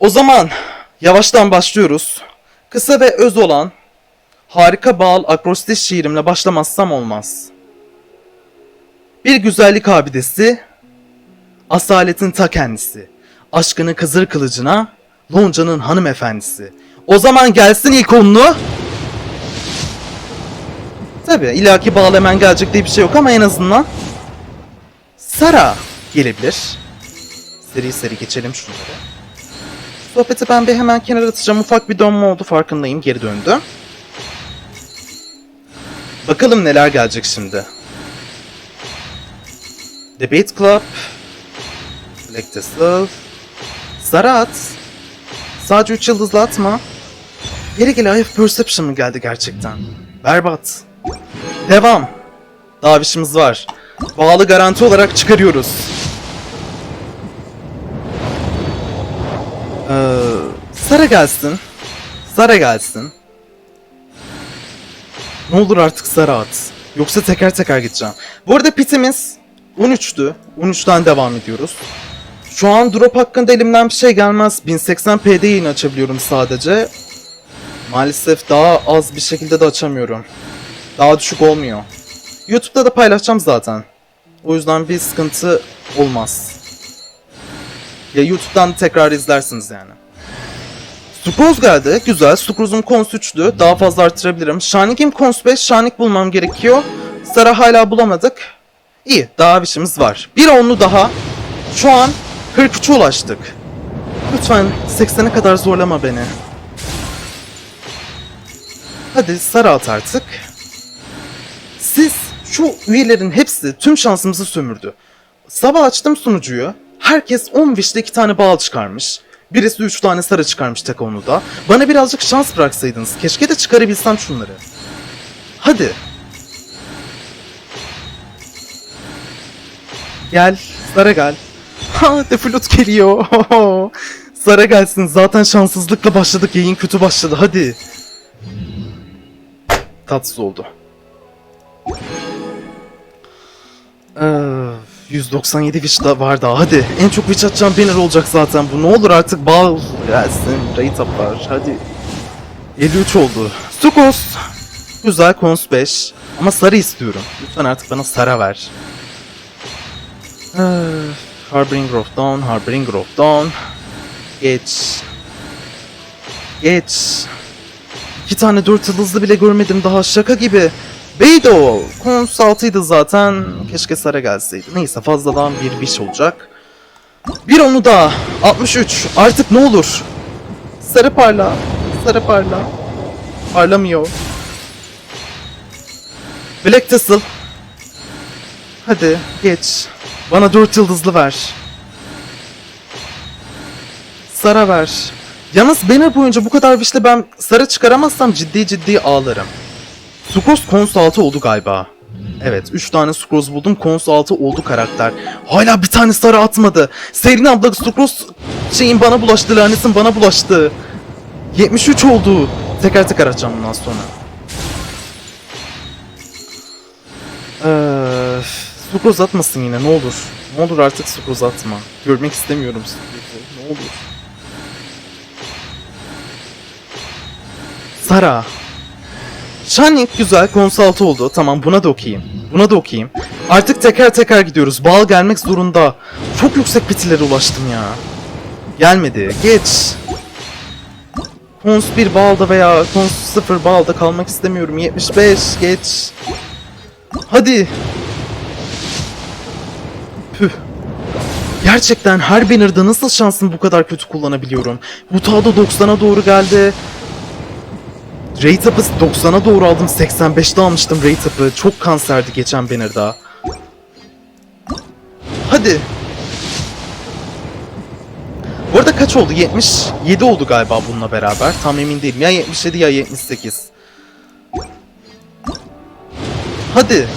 O zaman yavaştan başlıyoruz. Kısa ve öz olan harika bağıl akrostiş şiirimle başlamazsam olmaz. Bir güzellik abidesi, asaletin ta kendisi. Aşkını kızır kılıcına, Lonca'nın hanımefendisi. O zaman gelsin ilk onlu. Tabi ilaki bağlı hemen gelecek diye bir şey yok ama en azından Sara gelebilir. Seri seri geçelim şunları. Sohbeti ben bir hemen kenara atacağım. Ufak bir donma oldu farkındayım. Geri döndü. Bakalım neler gelecek şimdi. Debate Club. Black Tesla. Sara at. Sadece 3 yıldızlı atma. Geri gel Eye Perception mı geldi gerçekten? Berbat. Devam. Daha bir işimiz var. Bağlı garanti olarak çıkarıyoruz. Ee, Sara gelsin. Sara gelsin. Ne olur artık Sara at. Yoksa teker teker gideceğim. Bu arada pitimiz 13'tü. 13'ten devam ediyoruz. Şu an drop hakkında elimden bir şey gelmez. 1080p'de yayın açabiliyorum sadece. Maalesef daha az bir şekilde de açamıyorum. Daha düşük olmuyor. YouTube'da da paylaşacağım zaten. O yüzden bir sıkıntı olmaz. Ya YouTube'dan tekrar izlersiniz yani. Sucrose geldi. Güzel. Sucrose'um cons 3'tü. Daha fazla artırabilirim. Shanik'im cons 5. Shanik bulmam gerekiyor. Sara hala bulamadık. İyi. Daha bir işimiz var. Bir onlu daha. Şu an 43'e ulaştık. Lütfen 80'e kadar zorlama beni. Hadi Sara at artık. Siz şu üyelerin hepsi tüm şansımızı sömürdü. Sabah açtım sunucuyu. Herkes 10 wish'te 2 tane bal çıkarmış. Birisi 3 tane sarı çıkarmış tek onu da. Bana birazcık şans bıraksaydınız. Keşke de çıkarabilsem şunları. Hadi. Gel. Sara gel. Ha deflot geliyor. Sara gelsin. Zaten şanssızlıkla başladık. Yayın kötü başladı. Hadi. Tatsız oldu. Ee, 197 witch da var daha hadi. En çok witch atacağım banner olacak zaten bu. Ne olur artık bağ gelsin. Rate up'lar hadi. 53 oldu. Stukos. Güzel cons 5. Ama sarı istiyorum. Lütfen artık bana sarı ver. Ee, Harbinger of Dawn, Harbinger of Dawn. Geç. Geç. İki tane dört yıldızlı bile görmedim daha şaka gibi. Beydo! Kons 6'ydı zaten. Keşke Sara gelseydi. Neyse fazladan bir biş olacak. Bir onu daha. 63. Artık ne olur? Sarı parla. Sarı parla. Parlamıyor. Black Tassel. Hadi geç. Bana 4 yıldızlı ver. Sara ver. Yalnız banner boyunca bu kadar vişle ben Sara çıkaramazsam ciddi ciddi ağlarım. Sucrose Cons 6 oldu galiba. Evet 3 tane Sucrose buldum Cons 6 oldu karakter. Hala bir tane sarı atmadı. Serin abla Sucrose şeyin bana bulaştı lanetin bana bulaştı. 73 oldu. Teker teker açacağım bundan sonra. Eee Sucrose atmasın yine ne olur. Ne olur artık Sucrose atma. Görmek istemiyorum Sucrose'u. Ne olur. Sara. Shining güzel konsaltı oldu. Tamam buna da okuyayım. Buna da okuyayım. Artık teker teker gidiyoruz. Bal gelmek zorunda. Çok yüksek bitilere ulaştım ya. Gelmedi. Geç. Kons 1 balda veya Kons 0 balda kalmak istemiyorum. 75 geç. Hadi. Püh. Gerçekten her banner'da nasıl şansımı bu kadar kötü kullanabiliyorum? Bu tağda 90'a doğru geldi. Rate up'ı 90'a doğru aldım. 85'te almıştım rate up'ı. Çok kanserdi geçen banner'da. Hadi. Bu arada kaç oldu? 77 oldu galiba bununla beraber. Tam emin değilim. Ya 77 ya 78. Hadi.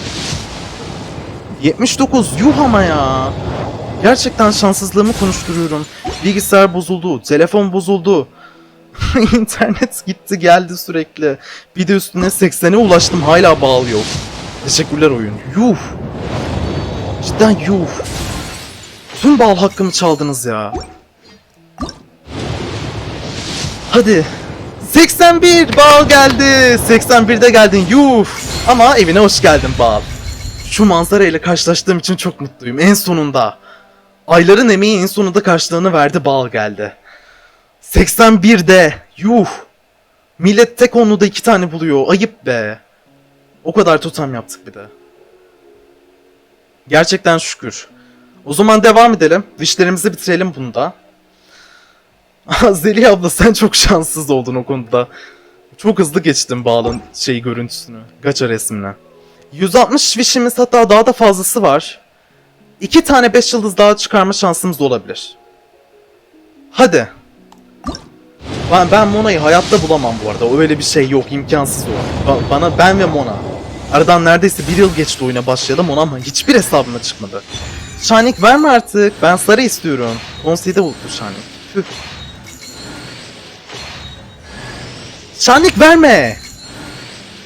79. Yuh ama ya. Gerçekten şanssızlığımı konuşturuyorum. Bilgisayar bozuldu. Telefon bozuldu. İnternet gitti geldi sürekli. Bir de üstüne 80'e ulaştım hala bağlı yok. Teşekkürler oyun. Yuh. Cidden yuh. Tüm bal hakkımı çaldınız ya. Hadi. 81 bal geldi. 81'de geldin. Yuh. Ama evine hoş geldin bal. Şu manzara ile karşılaştığım için çok mutluyum. En sonunda. Ayların emeği en sonunda karşılığını verdi bal geldi. 81'de. Yuh. Millet tek onluda iki tane buluyor. Ayıp be. O kadar totem yaptık bir de. Gerçekten şükür. O zaman devam edelim. Wishlerimizi bitirelim bunda. Zeliha abla sen çok şanssız oldun o konuda. Çok hızlı geçtin bağlan şey görüntüsünü. Gacha resmine. 160 wishimiz hatta daha da fazlası var. İki tane 5 yıldız daha çıkarma şansımız olabilir. Hadi. Ben, ben Mona'yı hayatta bulamam bu arada. Öyle bir şey yok. imkansız o. Ba- bana ben ve Mona. Aradan neredeyse bir yıl geçti oyuna başlayalım ona ama hiçbir hesabıma çıkmadı. Shining verme artık. Ben sarı istiyorum. Konseyde buldu Shining. Tüh. Shining verme.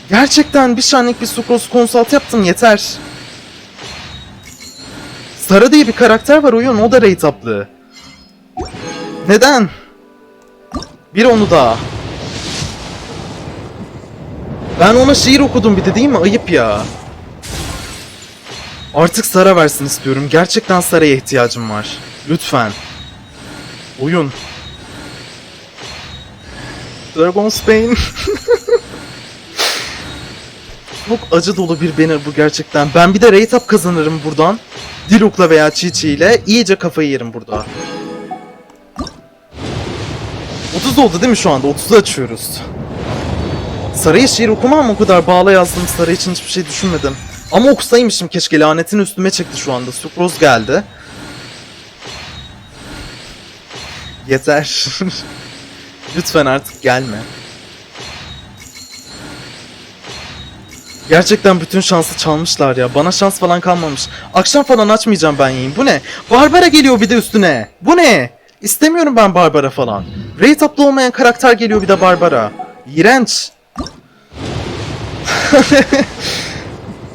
Gerçekten bir Shining bir Sucrose Consult yaptım yeter. Sarı diye bir karakter var oyun o da rate up'lı. Neden? Bir onu daha. Ben ona şiir okudum bir de değil mi? Ayıp ya. Artık Sara versin istiyorum. Gerçekten Sara'ya ihtiyacım var. Lütfen. Oyun. Dragon's Pain. Çok acı dolu bir banner bu gerçekten. Ben bir de rate up kazanırım buradan. Diluc'la veya Chi ile iyice kafayı yerim burada. 30 oldu değil mi şu anda? 30'u açıyoruz. Sarı'ya şiir okumam o kadar bağla yazdım. Sarı için hiçbir şey düşünmedim. Ama okusaymışım keşke lanetin üstüme çekti şu anda. Sucrose geldi. Yeter. Lütfen artık gelme. Gerçekten bütün şansı çalmışlar ya. Bana şans falan kalmamış. Akşam falan açmayacağım ben yayın. Bu ne? Barbara geliyor bir de üstüne. Bu ne? İstemiyorum ben Barbara falan. Rate up'lı olmayan karakter geliyor bir de Barbara. İğrenç.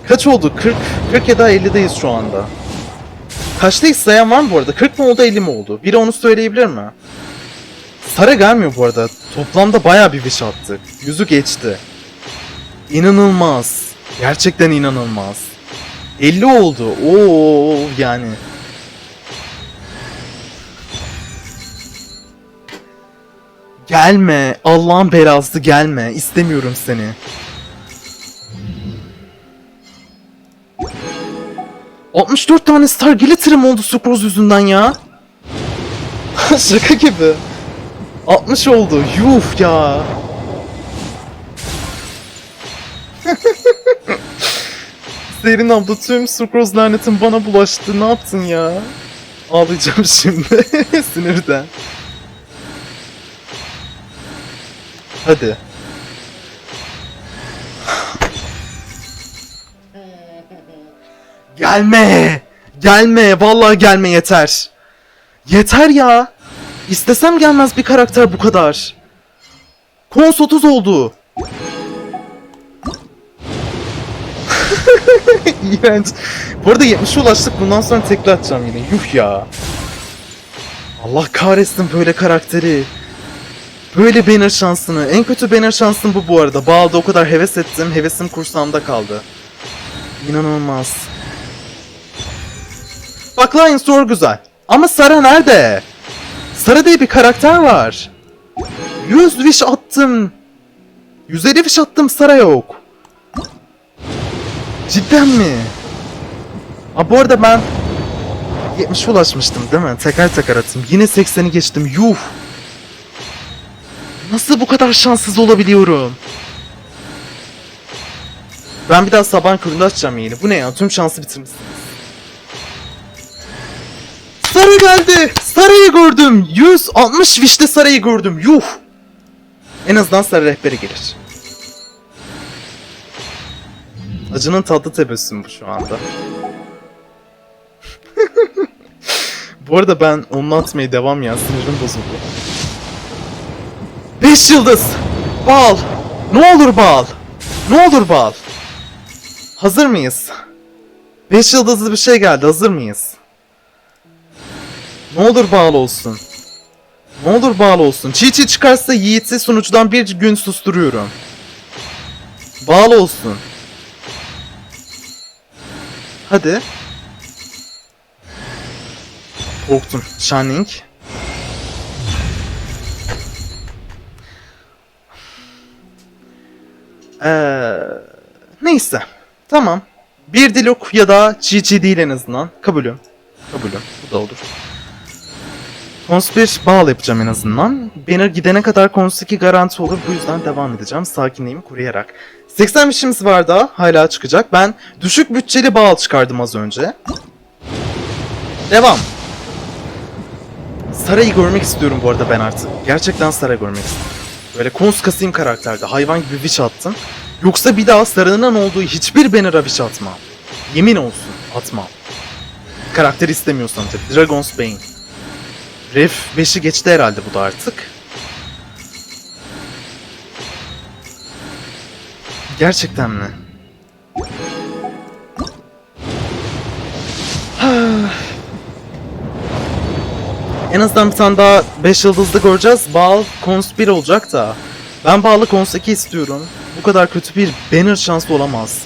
Kaç oldu? 40, 40 ya da 50'deyiz şu anda. Kaçtayız sayan var mı bu arada? 40 mı oldu 50 mi oldu? Biri onu söyleyebilir mi? Sara gelmiyor bu arada. Toplamda bayağı bir wish attık. Yüzü geçti. İnanılmaz. Gerçekten inanılmaz. 50 oldu. Oo yani. Gelme. Allah'ın belası gelme. İstemiyorum seni. ...64 tane Star Glitter'ım oldu Sucrose yüzünden ya. Şaka gibi. 60 oldu. Yuh ya. Serin abla tüm Sucrose lanetin bana bulaştı. Ne yaptın ya? Ağlayacağım şimdi. Sinirden. Hadi. Gelme! Gelme! Vallahi gelme yeter. Yeter ya. İstesem gelmez bir karakter bu kadar. Kons 30 oldu. İğrenç. Bu arada 70'e ulaştık. Bundan sonra tekrar atacağım yine. Yuh ya. Allah kahretsin böyle karakteri. Böyle banner şansını. En kötü banner şansım bu bu arada. Bağda o kadar heves ettim. Hevesim kursağımda kaldı. İnanılmaz. Bak Lion Store güzel. Ama Sara nerede? Sara diye bir karakter var. 100 wish attım. 150 wish attım Sara yok. Cidden mi? Aa, bu arada ben 70'e ulaşmıştım değil mi? Tekrar tekrar atayım. Yine 80'i geçtim. Yuh. Nasıl bu kadar şanssız olabiliyorum? Ben bir daha sabah köründe açacağım yayını. Bu ne ya? Tüm şansı bitirmişsiniz. Sarı geldi. Sarıyı gördüm. 160 Wish'te Sarıyı gördüm. Yuh. En azından sarı rehberi gelir. Acının tatlı tebessüm bu şu anda. bu arada ben onu atmaya devam ya. Sinirim bozuldu. 5 yıldız. Bal. Ne olur bal. Ne olur bal. Hazır mıyız? 5 yıldızlı bir şey geldi. Hazır mıyız? Ne olur bağlı olsun. Ne olur bağlı olsun. Çiğ çiğ çıkarsa Yiğit'i sunucudan bir gün susturuyorum. Bağlı olsun. Hadi. Korktum. Shining. Ee, neyse. Tamam. Bir Diluk ya da Çiğ değil en azından. Kabulüm. Kabulüm. Bu da olur. Cons 1 bağlı yapacağım en azından. Banner gidene kadar 2 garanti olur. Bu yüzden devam edeceğim. Sakinliğimi koruyarak. 80 işimiz var daha. Hala çıkacak. Ben düşük bütçeli bağıl çıkardım az önce. Devam. Saray'ı görmek istiyorum bu arada ben artık. Gerçekten Saray görmek istiyorum. Böyle Cons kasayım karakterde. Hayvan gibi wish attım. Yoksa bir daha Saray'ın olduğu hiçbir banner'a wish atmam. Yemin olsun atmam. Karakter istemiyorsan tabii. Dragon's Bane. Ref 5'i geçti herhalde bu da artık. Gerçekten mi? En azından bir tane daha 5 yıldızlı göreceğiz. Bal Cons 1 olacak da. Ben Bağlı Cons 2 istiyorum. Bu kadar kötü bir banner şansı olamaz.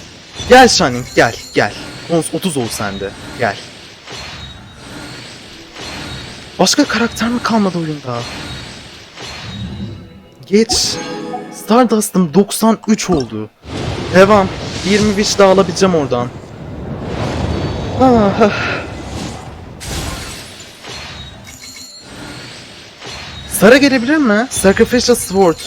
Gel Shining gel gel. Cons 30 ol sende. Gel. Başka karakter mi kalmadı oyunda? Geç. Stardust'ım 93 oldu. Devam. 20 wish daha alabileceğim oradan. Ah. Sara gelebilir mi? Sacrificial Sword.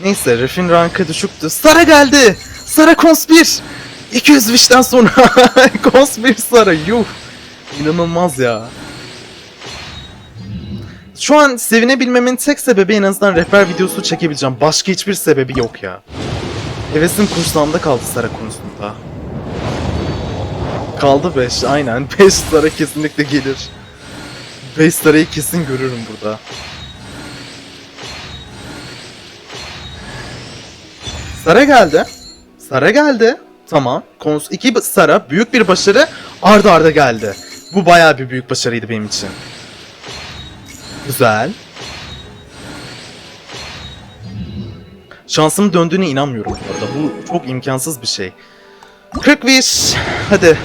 Neyse, Ref'in rankı düşüktü. Sara geldi! Sara 1! 200 wish'ten sonra 1 Sara, yuh! İnanılmaz ya. Şu an sevinebilmemin tek sebebi en azından rehber videosu çekebileceğim. Başka hiçbir sebebi yok ya. Hevesim kursağımda kaldı Sara konusunda. Kaldı 5 aynen. 5 Sara kesinlikle gelir. 5 Sara'yı kesin görürüm burada. Sara geldi. Sara geldi. Tamam. Kons 2 Sara büyük bir başarı arda arda geldi. Bu bayağı bir büyük başarıydı benim için. Güzel. Şansım döndüğüne inanmıyorum bu arada. Bu çok imkansız bir şey. 40 wish. Hadi.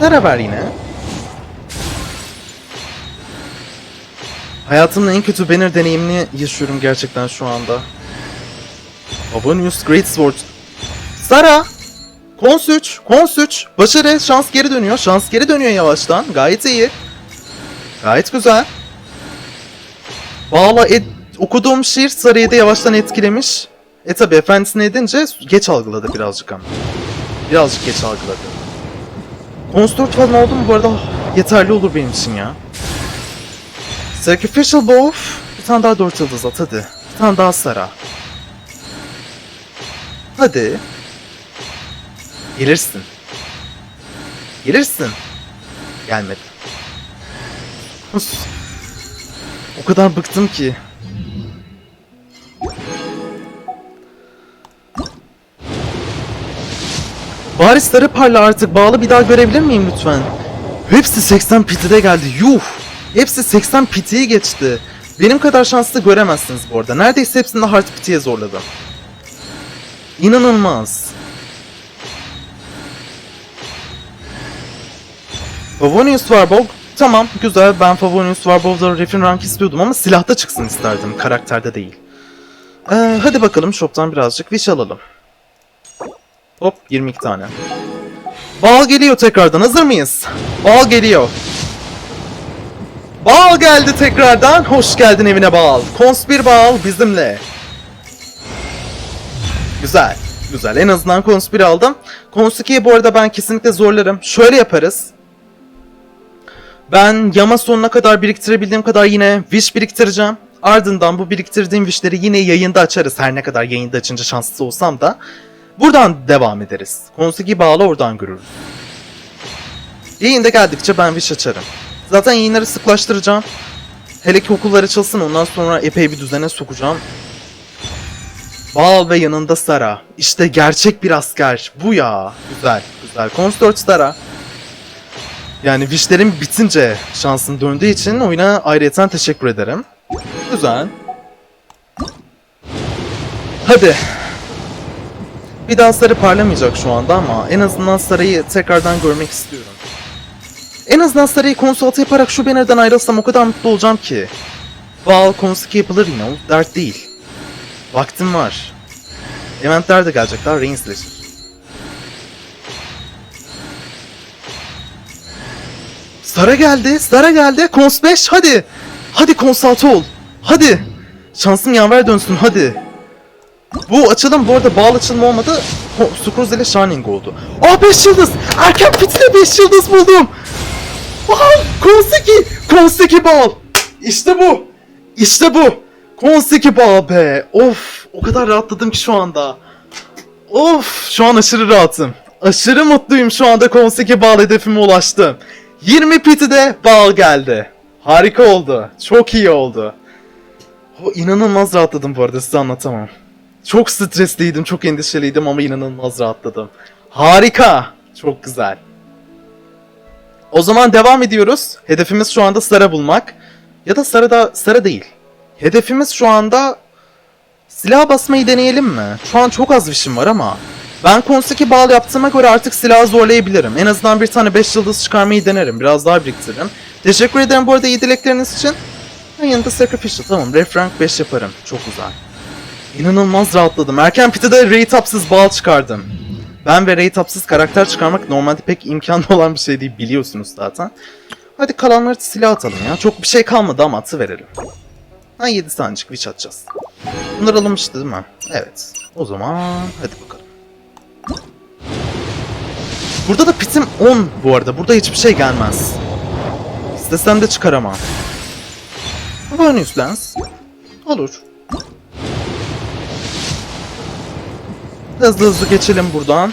Sara ver yine. Hayatımın en kötü banner deneyimini yaşıyorum gerçekten şu anda. Avonius Greatsword. Sara! Kons 3, Kons 3. Başarı, şans geri dönüyor. Şans geri dönüyor yavaştan. Gayet iyi. Gayet güzel. Bağla okuduğum şiir Sara'yı da yavaştan etkilemiş. E tabi efendisine edince geç algıladı birazcık ama. Birazcık geç algıladı. Kons 4 falan oldu mu bu arada yeterli olur benim için ya. Sacrificial Bow. Bir tane daha 4 yıldız at hadi. Bir tane daha Sara. Hadi. Gelirsin. Gelirsin. Gelmedi. O kadar bıktım ki. Bari sarı parla artık bağlı bir daha görebilir miyim lütfen? Hepsi 80 pitide geldi. Yuh! Hepsi 80 pitiyi geçti. Benim kadar şanslı göremezsiniz bu arada. Neredeyse hepsini de hard pitiye zorladım. İnanılmaz. Favonius Warbow. Tamam güzel ben Favonius Warbow'da Refin rank istiyordum ama silahta çıksın isterdim karakterde değil. Ee, hadi bakalım shop'tan birazcık wish alalım. Hop 22 tane. Bal geliyor tekrardan hazır mıyız? Bal geliyor. Bal geldi tekrardan. Hoş geldin evine Bal. Kons bir Bal bizimle. Güzel. Güzel. En azından Kons 1 aldım. Kons 2'yi bu arada ben kesinlikle zorlarım. Şöyle yaparız. Ben yama sonuna kadar biriktirebildiğim kadar yine wish biriktireceğim. Ardından bu biriktirdiğim wishleri yine yayında açarız. Her ne kadar yayında açınca şanssız olsam da. Buradan devam ederiz. Konsigi bağlı oradan görürüz. Yayında geldikçe ben wish açarım. Zaten yayınları sıklaştıracağım. Hele ki okullar açılsın ondan sonra epey bir düzene sokacağım. Bal ve yanında Sara. İşte gerçek bir asker. Bu ya. Güzel, güzel. 4 Sara. Yani wishlerim bitince şansın döndüğü için oyuna ayrıyeten teşekkür ederim. Güzel. Hadi. Bir daha sarı parlamayacak şu anda ama en azından sarıyı tekrardan görmek istiyorum. En azından sarıyı konsult yaparak şu banner'dan ayrılsam o kadar mutlu olacağım ki. Val konsu yapılır yine o dert değil. Vaktim var. Eventler de gelecekler, Rainsleşir. Sara geldi, Sara geldi. Kons 5 hadi. Hadi konsaltı ol. Hadi. Şansım yaver dönsün hadi. Bu açılım bu arada bağlı açılım olmadı. Sukruz ile Shining oldu. Aa 5 yıldız. Erken pitine 5 yıldız buldum. Wow, Konseki. Konseki bal. İşte bu. İşte bu. Konseki bal be. Of, o kadar rahatladım ki şu anda. Of, şu an aşırı rahatım. Aşırı mutluyum şu anda Konseki bal hedefime ulaştım. 20 piti de bal geldi. Harika oldu. Çok iyi oldu. O inanılmaz rahatladım bu arada size anlatamam. Çok stresliydim, çok endişeliydim ama inanılmaz rahatladım. Harika. Çok güzel. O zaman devam ediyoruz. Hedefimiz şu anda Sara bulmak. Ya da Sara da Sara değil. Hedefimiz şu anda silah basmayı deneyelim mi? Şu an çok az vişim var ama ben konseki bağlı yaptığıma göre artık silahı zorlayabilirim. En azından bir tane 5 yıldız çıkarmayı denerim. Biraz daha biriktiririm. Teşekkür ederim bu arada iyi dilekleriniz için. Yanında Sacrificial tamam. Ref rank 5 yaparım. Çok güzel. İnanılmaz rahatladım. Erken pitide rate upsız bağ çıkardım. Ben ve rate upsız karakter çıkarmak normalde pek imkanlı olan bir şey değil biliyorsunuz zaten. Hadi kalanları silah atalım ya. Çok bir şey kalmadı ama atı verelim. Ha 7 tanecik witch atacağız. Bunlar alınmıştı değil mi? Evet. O zaman hadi bakalım. Burada da pitim 10 bu arada. Burada hiçbir şey gelmez. İstesem de çıkaramam. Bonus lens. Olur. Hızlı hızlı geçelim buradan.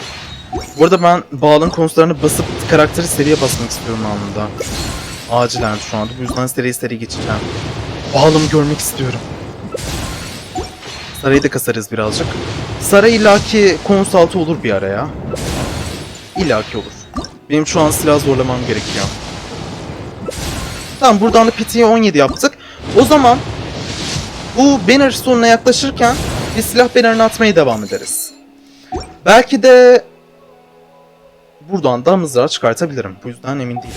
Bu arada ben bağlın konuslarını basıp karakteri seriye basmak istiyorum anında. Acilen şu anda. Bu yüzden seri seri geçeceğim. Bağlımı görmek istiyorum. Sarayı da kasarız birazcık. Saray illaki konsaltı olur bir araya. İllaki olur. Benim şu an silah zorlamam gerekiyor. Tamam buradan da pitiye 17 yaptık. O zaman bu banner sonuna yaklaşırken bir silah bannerını atmaya devam ederiz. Belki de buradan da mızrağı çıkartabilirim. Bu yüzden emin değilim.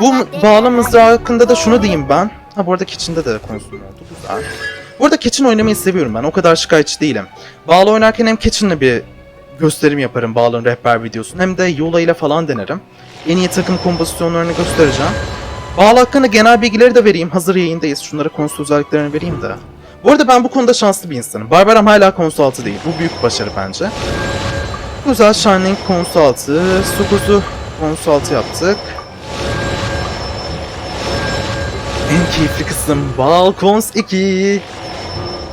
Bu bağlı mızrağı hakkında da şunu diyeyim ben. Ha bu arada Kitchen'de de konsum oldu. Güzel. Bu arada Kitchen oynamayı seviyorum ben. O kadar şikayetçi değilim. Bağlı oynarken hem Kitchen'la bir gösterim yaparım Bağlı'nın rehber videosunu hem de Yola ile falan denerim. En iyi takım kompozisyonlarını göstereceğim. Bağlı hakkında genel bilgileri de vereyim. Hazır yayındayız. Şunlara konsol özelliklerini vereyim de. Bu arada ben bu konuda şanslı bir insanım. Barbaram hala konsol altı değil. Bu büyük başarı bence. Güzel Shining konsol altı. Sukuzu konsol altı yaptık. En keyifli kısım Balkons 2.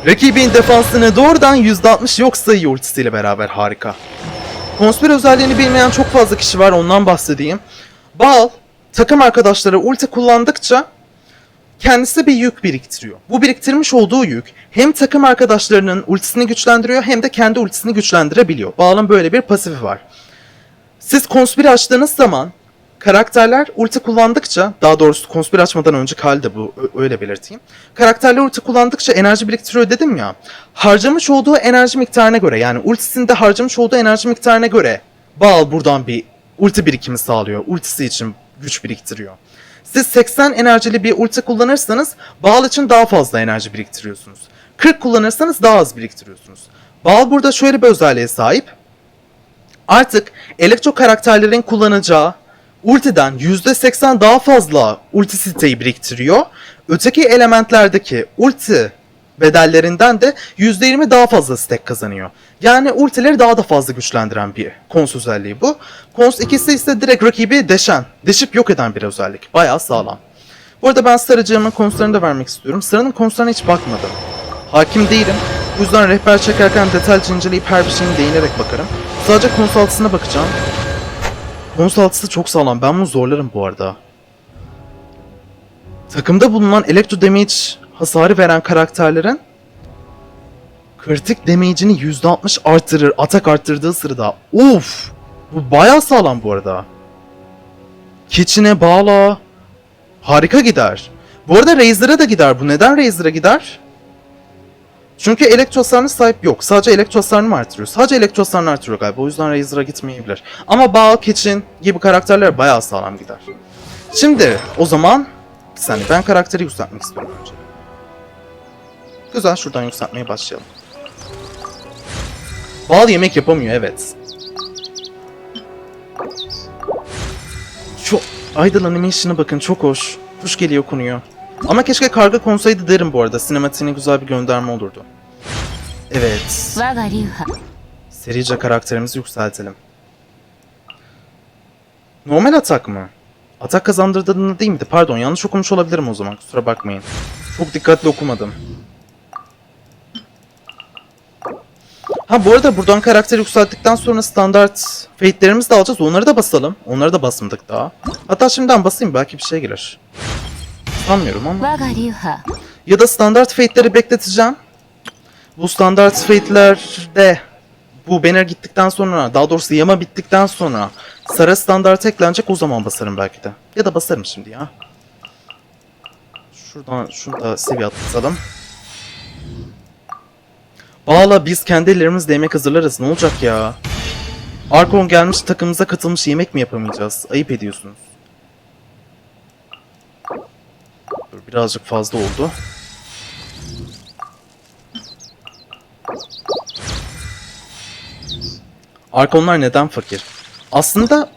Rakibin defansını doğrudan %60 yok sayıyor ultisiyle beraber harika. Konspir özelliğini bilmeyen çok fazla kişi var ondan bahsedeyim. Bal takım arkadaşları ulti kullandıkça kendisi bir yük biriktiriyor. Bu biriktirmiş olduğu yük hem takım arkadaşlarının ultisini güçlendiriyor hem de kendi ultisini güçlendirebiliyor. Bağın böyle bir pasifi var. Siz konspiri açtığınız zaman karakterler ulti kullandıkça, daha doğrusu konspiri açmadan önceki halde bu öyle belirteyim. Karakterler ulti kullandıkça enerji biriktiriyor dedim ya. Harcamış olduğu enerji miktarına göre yani ultisinde harcamış olduğu enerji miktarına göre Baal buradan bir ulti birikimi sağlıyor. Ultisi için güç biriktiriyor. Siz 80 enerjili bir ulti kullanırsanız Baal için daha fazla enerji biriktiriyorsunuz. 40 kullanırsanız daha az biriktiriyorsunuz. Baal burada şöyle bir özelliğe sahip. Artık elektro karakterlerin kullanacağı ultiden %80 daha fazla ulti siteyi biriktiriyor. Öteki elementlerdeki ulti bedellerinden de %20 daha fazla stack kazanıyor. Yani ultileri daha da fazla güçlendiren bir kons özelliği bu. Kons ikisi ise direkt rakibi deşen, deşip yok eden bir özellik. Bayağı sağlam. Bu arada ben Sarıcığımın konslarını da vermek istiyorum. Sarı'nın konslarına hiç bakmadım. Hakim değilim. Bu yüzden rehber çekerken detaylıca inceleyip her bir şeyine değinerek bakarım. Sadece kons altısına bakacağım. Kons altısı çok sağlam. Ben bunu zorlarım bu arada. Takımda bulunan elektro damage hasarı veren karakterlerin kritik damage'ini %60 arttırır. Atak arttırdığı sırada. Uf! Bu bayağı sağlam bu arada. Kitchen'e bağla. Harika gider. Bu arada Razer'a da gider bu. Neden Razer'a gider? Çünkü elektro hasarına sahip yok. Sadece elektro hasarını mı artırıyor? Sadece elektro hasarını artırıyor galiba. O yüzden Razer'a gitmeyebilir. Ama Baal, Kitchen gibi karakterler bayağı sağlam gider. Şimdi o zaman bir saniye ben karakteri yükseltmek istiyorum önce. Özel şuradan yükseltmeye başlayalım. Bal yemek yapamıyor evet. Şu Idol Animation'a bakın çok hoş. Kuş geliyor konuyor. Ama keşke karga konsaydı derim bu arada. Sinematiğine güzel bir gönderme olurdu. Evet. Serice karakterimizi yükseltelim. Normal atak mı? Atak kazandırdığını değil miydi? Pardon yanlış okumuş olabilirim o zaman. Kusura bakmayın. Çok dikkatli okumadım. Ha bu arada buradan karakter yükselttikten sonra standart fate'lerimizi de alacağız. Onları da basalım. Onları da basmadık daha. Hatta şimdiden basayım belki bir şey gelir. Sanmıyorum ama. Ya da standart fate'leri bekleteceğim. Bu standart fate'lerde bu banner gittikten sonra daha doğrusu yama bittikten sonra Sara standart eklenecek o zaman basarım belki de. Ya da basarım şimdi ya. Şuradan şunu da seviye atlatalım. Bağla biz kendi ellerimizle yemek hazırlarız. Ne olacak ya? Arkon gelmiş takımımıza katılmış yemek mi yapamayacağız? Ayıp ediyorsunuz. Dur, birazcık fazla oldu. Arkonlar neden fakir? Aslında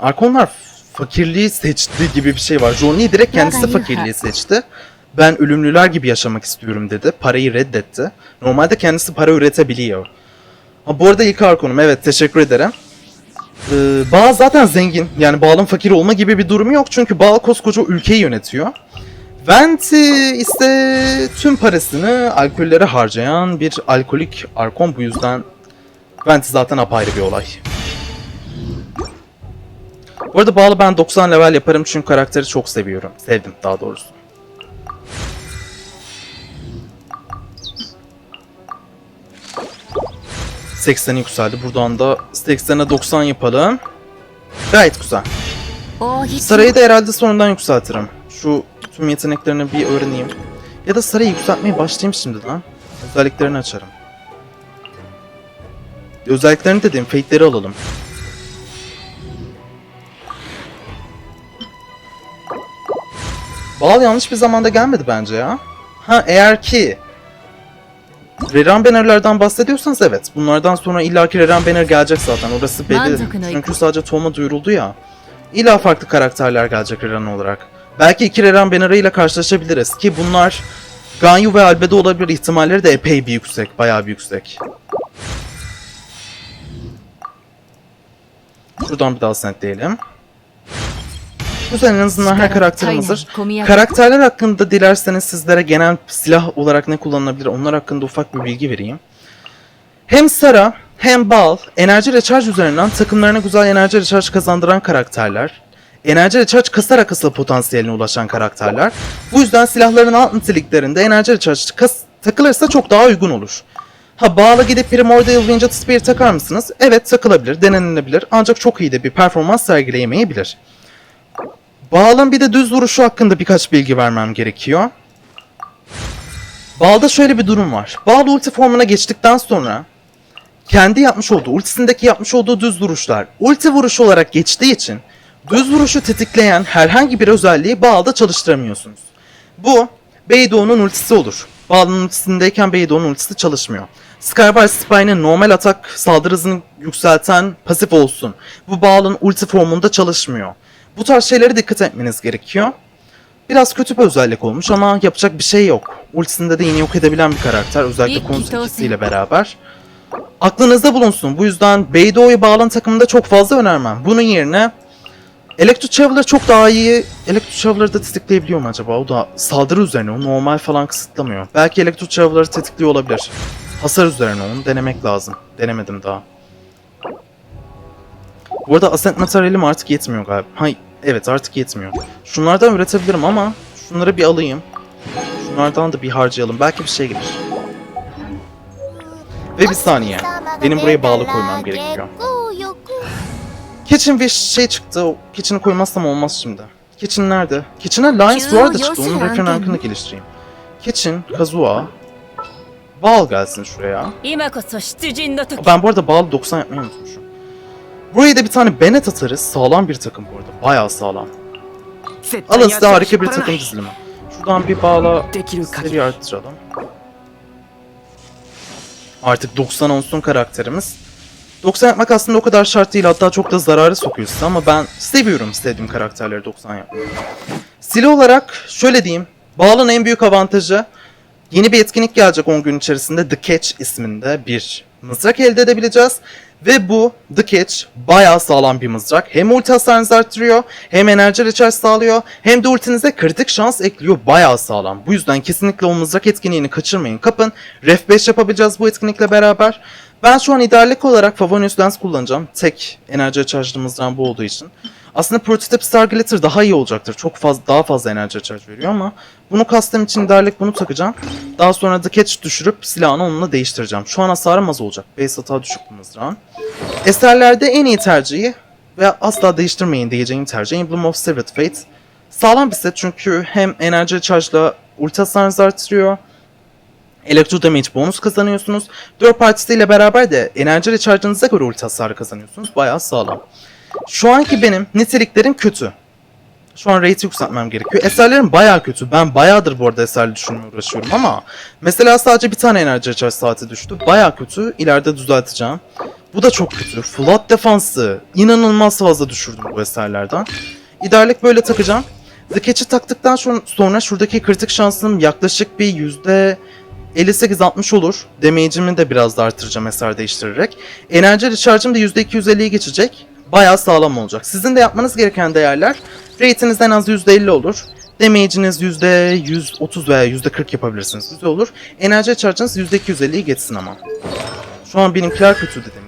Arkonlar fakirliği seçti gibi bir şey var. Johnny direkt kendisi fakirliği seçti. Ben ölümlüler gibi yaşamak istiyorum dedi. Parayı reddetti. Normalde kendisi para üretebiliyor. Ha, bu arada ilk Arkon'um evet teşekkür ederim. Ee, Bağ zaten zengin. Yani Bağ'ın fakir olma gibi bir durumu yok. Çünkü Bağ koskoca ülkeyi yönetiyor. Venti ise tüm parasını alkollere harcayan bir alkolik Arkon bu yüzden Venti zaten apayrı bir olay. Bu arada Bağlı ben 90 level yaparım çünkü karakteri çok seviyorum. Sevdim daha doğrusu. ...80'e yükseldi. Buradan da 80'e 90 yapalım. Gayet güzel. Sarayı da herhalde sonradan yükseltirim. Şu tüm yeteneklerini bir öğreneyim. Ya da sarayı yükseltmeye başlayayım şimdiden. Özelliklerini açarım. Özelliklerini dediğim fate'leri alalım. Bal yanlış bir zamanda gelmedi bence ya. Ha eğer ki Reran Banner'lardan bahsediyorsanız evet. Bunlardan sonra illaki Reran Banner gelecek zaten. Orası belli. Çünkü sadece Tom'a duyuruldu ya. İlla farklı karakterler gelecek Reran olarak. Belki iki Reran Banner'ı ile karşılaşabiliriz ki bunlar Ganyu ve Albedo olabilir ihtimalleri de epey bir yüksek. Bayağı bir yüksek. Şuradan bir daha bu sene en azından her karakterim hazır. Karakterler hakkında dilerseniz sizlere genel silah olarak ne kullanılabilir onlar hakkında ufak bir bilgi vereyim. Hem Sara hem Bal enerji recharge üzerinden takımlarına güzel enerji recharge kazandıran karakterler. Enerji recharge kasarak asıl potansiyeline ulaşan karakterler. Bu yüzden silahların alt niteliklerinde enerji recharge kas takılırsa çok daha uygun olur. Ha bağla gidip Primordial Winged Spear takar mısınız? Evet takılabilir, denenebilir ancak çok iyi de bir performans sergileyemeyebilir. Bağlın bir de düz vuruşu hakkında birkaç bilgi vermem gerekiyor. Bağda şöyle bir durum var. Bağlı ulti formuna geçtikten sonra kendi yapmış olduğu, ultisindeki yapmış olduğu düz vuruşlar ulti vuruşu olarak geçtiği için düz vuruşu tetikleyen herhangi bir özelliği Bağda çalıştıramıyorsunuz. Bu Beidou'nun ultisi olur. Bağlı'nın ultisindeyken Beidou'nun ultisi çalışmıyor. Skyward Spine'in normal atak saldırı hızını yükselten pasif olsun. Bu Bağlı'nın ulti formunda çalışmıyor. Bu tarz şeylere dikkat etmeniz gerekiyor. Biraz kötü bir özellik olmuş ama yapacak bir şey yok. Ultisinde de yine yok edebilen bir karakter. Özellikle kito ikisiyle beraber. Aklınızda bulunsun. Bu yüzden Beidou'yu bağlan takımında çok fazla önermem. Bunun yerine Electro Traveler çok daha iyi. Electro Traveler'ı da tetikleyebiliyor mu acaba? O da saldırı üzerine, o normal falan kısıtlamıyor. Belki Electro Traveler'ı tetikliyor olabilir. Hasar üzerine onu denemek lazım. Denemedim daha. Bu arada Ascent Material'im artık yetmiyor galiba. Hay, Evet artık yetmiyor. Şunlardan üretebilirim ama şunları bir alayım. Şunlardan da bir harcayalım. Belki bir şey gelir. Ve bir saniye. Benim buraya bağlı koymam gerekiyor. Kitchen bir şey çıktı. Kitchen'ı koymazsam olmaz şimdi. Kitchen nerede? Kitchen'e Lions Duvar da çıktı. Onun referen hakkında geliştireyim. Kitchen, Kazuha. Bal gelsin şuraya. Ben bu arada bal 90 yapmayı unutmuşum. Buraya da bir tane Bennett atarız. Sağlam bir takım bu arada. Bayağı sağlam. Alas'ta da harika bir takım dizilimi. Şuradan bir bağla seri arttıralım. Artık 90 olsun karakterimiz. 90 yapmak aslında o kadar şart değil hatta çok da zararı sokuyor size ama ben seviyorum istediğim karakterleri 90 yapmayı. Silah olarak şöyle diyeyim. Bağlın en büyük avantajı yeni bir etkinlik gelecek 10 gün içerisinde The Catch isminde bir mızrak elde edebileceğiz. Ve bu The Catch bayağı sağlam bir mızrak. Hem ulti hasarınızı arttırıyor, hem enerji recharge sağlıyor, hem de ultinize kritik şans ekliyor. Bayağı sağlam. Bu yüzden kesinlikle o mızrak etkinliğini kaçırmayın. Kapın. Ref 5 yapabileceğiz bu etkinlikle beraber. Ben şu an ideallik olarak Favonius Lens kullanacağım. Tek enerji recharge'lı mızrağım bu olduğu için. Aslında Prototype Star Glitter daha iyi olacaktır. Çok fazla daha fazla enerji recharge veriyor ama bunu custom için ideallik bunu takacağım. Daha sonra The Catch düşürüp silahını onunla değiştireceğim. Şu an hasarım az olacak. Base hata düşük bu mızrağın. Eserlerde en iyi tercihi ve asla değiştirmeyin diyeceğim tercih Emblem of Severed Fate. Sağlam bir set çünkü hem enerji recharge'la ulti hasarınızı artırıyor. Electro damage bonus kazanıyorsunuz. 4 partisiyle beraber de enerji recharge'ınıza göre ulti hasarı kazanıyorsunuz. Bayağı sağlam. Şu anki benim niteliklerim kötü. Şu an rate yükseltmem gerekiyor. Eserlerim bayağı kötü. Ben bayağıdır bu arada eserle düşünmeye uğraşıyorum ama mesela sadece bir tane enerji recharge saati düştü. Bayağı kötü. İleride düzelteceğim. Bu da çok kötü. Flood defansı inanılmaz fazla düşürdüm bu eserlerden. İdeallik böyle takacağım. The Catch'i taktıktan sonra şuradaki kritik şansım yaklaşık bir yüzde 58-60 olur. Damage'imi de biraz da artıracağım eser değiştirerek. Enerji recharge'ım da %250'ye geçecek. Bayağı sağlam olacak. Sizin de yapmanız gereken değerler rate'iniz en az %50 olur. Damage'iniz %130 veya %40 yapabilirsiniz. Güzel olur. Enerji recharge'ınız %250'yi geçsin ama. Şu an benimkiler kötü dedim